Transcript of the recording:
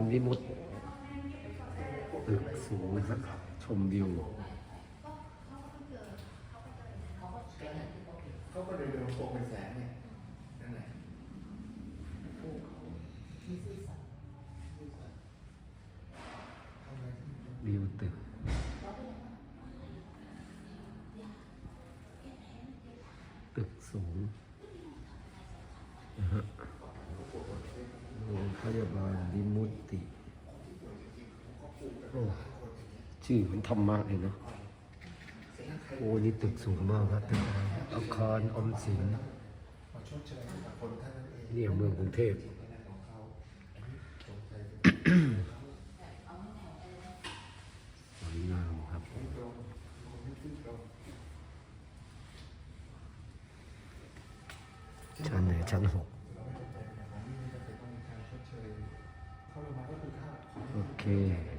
ลวิมุตติตึกสูงสักชมวิวเขาก็เลยเดินโปกเป็นแสนเนี่ยนั่นแหละวิวตึกตึกสูงนะฮะ ยาบาลวิมุตติโอ้ชื่อมันธรรมะเลยเนาะโอ้นี่ตึกสูงมากครับตึกอะไรอาคารอมสินเชยให้กับคนท่านนั้นเองเนี่ยเมืองกรุงเทพจันของเขาสวยงามครับตรงคนที่ขึ้นตรงชั้นไหนชั้นหก เ